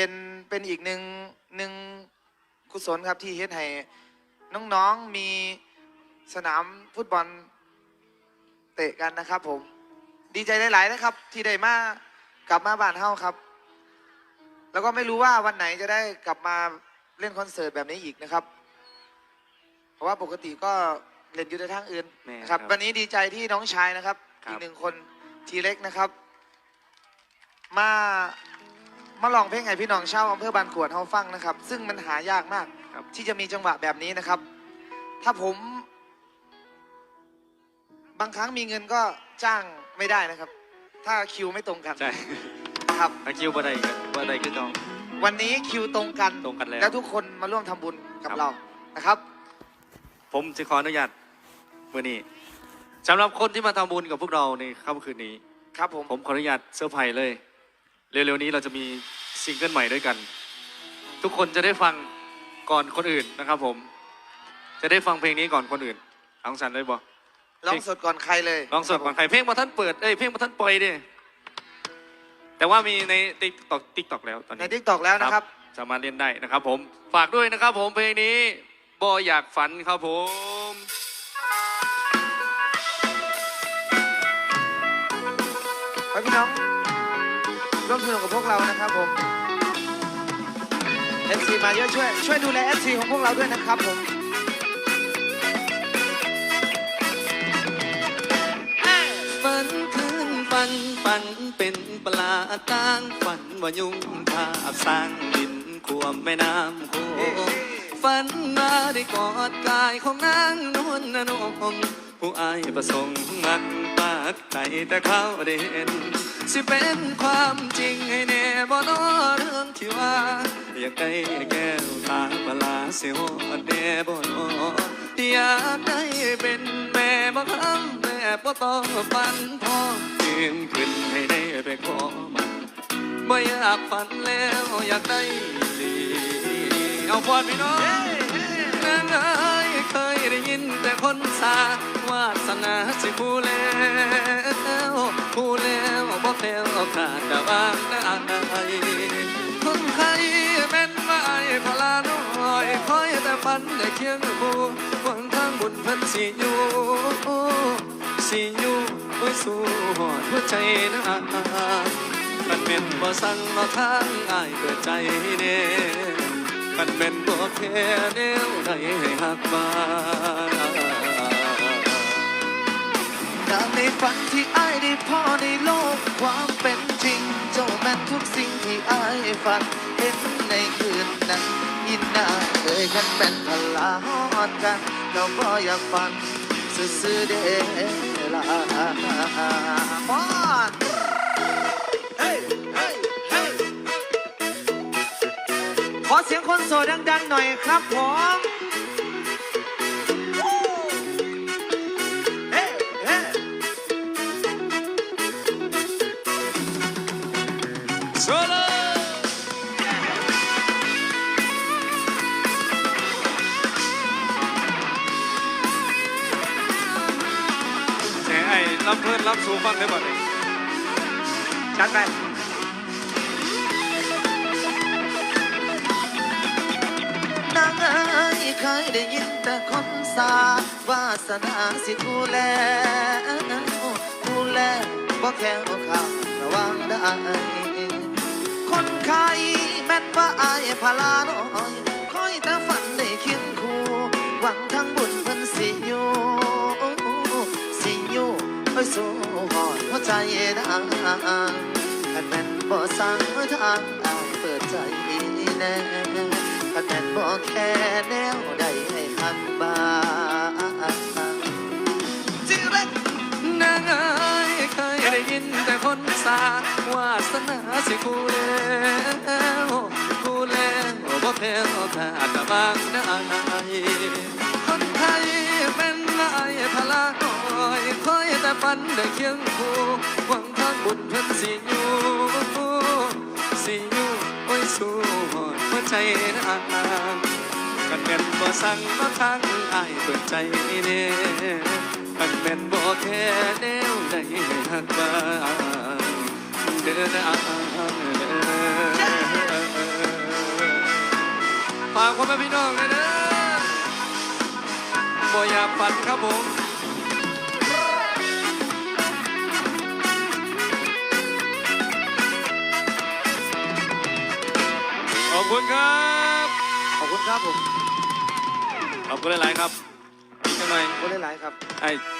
เป็นเป็นอีกหนึ่งหนึ่งกุศลครับที่เฮ็ดให้น้องๆมีสนามฟุตบอลเตะกันนะครับ ผม ดีใจหลายๆนะครับ ที่ได้มากลับมาบ้านเฮาครับ แล้วก็ไม่รู้ว่าวันไหนจะได้กลับมาเล่นคอนเสิร์ตแบบนี้อีกนะครับ เพราะว่าปกติก็เล่นอยู่ในทางอื่นแม่นะคครัรับบวันนี้ดีใจที่น้องชายนะครับครับ อีกหนึ่งคนทีเล็กนะครับ มา มาลองเพลงไห้พี่น้องเช่าอำเภอบานขวดเฮาฟังนะครับ ซึ่งมันหายากมาก ครับ ที่จะมีจังหวะแบบนี้นะครับ ถ้าผม บางครั้งมีเงินก็จ้างไม่ได้นะครับ ถ้าคิวไม่ตรงกันใช่ครับตะคิวบ่ได้กันบ่ได้คือเก่าวันนี้คิวตรงกันตรงกันแล้วแล้วทุกคนมาร่วมทำบุญกับครับเรานะครับ ผมจะขออนุญาตมื่อนี้สำหรับคนที่มาทำบุญกับพวกเราในค่ำคืนนี้ ครับผมผมขออนุญาตเซอร์ไพรส์เลย เร็วๆนี้เราจะมีซิงเกิลใหม่ด้วยกัน ทุกคนจะได้ฟังก่อนคนอื่นนะครับผม จะได้ฟังเพลงนี้ก่อนคนอื่นเอาของฉันได้บ่ร้องสดก่อนใครเลยลองสดก่อนใครเพลงมาท่านเปิดเอ้ยเพลงมาท่านปล่อยดิแต่ว่ามีในติ๊กตอกติ๊กตอกแล้วตอนในนี้ ทิกตอกแล้วนะครับ สามารถเล่นได้นะครับผม ฝากด้วยนะครับผมเพลงนี้บออยากฝันครับผมขอให้พี่น้องร่ว มสนุกกับพวกเรานะครับผม FC มาเยอะช่วย ช่วยดูแล FC ของพวกเราด้วยนะครับผมฝันคืนฝันฝันเป็นปลาต่างฝันว่ายุงทาบสร้างดินควมแม่น้ำโขงฝันมาได้กอดกายของนางนวลนนมผู้อายประสงค์มักปากใจแต่เขาได้เห็นสิเป็นความจริงให้แน่บ่นอเรื่องที่ว่า อยากได้แก้วตาปลาเสียวแน่บ่นออยากได้เป็นแม่บ่คำแม่บ่ต้องฝันพ่อยืนขึ้นให้ได้ไปขอมันบ่อยากฝันแล้วอยากได้ดีเอาพอดพี่น้องนาง เคยได้ยินแต่คนสาวาสนาสิผู้แล้วผู้แล้วบอกแล้วขาดแต่ว่างได้คนไทยเป็นมาไอ้พลาน้อยคอยแต่ฝันได้เคียงคู่หวังทางบุญเพิ่นสิอยู่สิอยู่ไว้สู่หอดหัวใจนะมันเป็นบ่สั่งมาทางอ้ายเปิดใจเด้ มันเป็นบ่แค่แนวใดให้หักมานางในฝันที่อ้ายได้พ่อในโลกความเป็นจริง เจ้าแม่นทุกสิ่งที่อ้ายฝันเห็นในคืนนั้นยินนาเคยคันเป็นพลาฮอดกันเราก็อยากฝัน ซื่อๆเดล่ะปอน โสดดังๆหน่อยครับผมเฮ้ยเฮ้ยโซโลเสียไอ้ลำเพลินลำสูงฟังได้บ่เนี่ยชัดไป ได้ยินแต่คนสาวาสนาสิดูแลดูแลบ่แค่ข่าวระวังได้คนไข้แม่นว่าอายพลาน้อยคอยแต่ฝันได้เคียงคู่หวังทั้งบุญเพิ่นสิอยู่สิอยู่ไปสู่หอดหัวใจนางคันแม่นบ่สั่งทางอายเปิดใจแน่ คันแม่นบ่แค่แนวใดให้หักบ้างจิร็กนางอ้ยเคยได้ยินแต่คนสาวาสนาสิกูแล้วกูแล้วบ่แพ้ขาดบางได้คนไทยเป็นนายพลาน้อยคอยแต่ฝันได้เคียงคู่หวังทางบุญเพิ่นสิอยู่ อดหัวใจนางกันเป็นบ่สั่งมาทางอายเปิดใจเด้กันเป็นบ่แค่แนวใดให้หักบ้างเดินอ่างเดินฝากพ่อแม่พี่น้องเลยนะบ่อยากฝันครับผม คุณครับ ขอบคุณครับผม ขอบคุณหลาย ๆ ครับอีกหน่อยขอบคุณหลาย ๆ ครับไอ้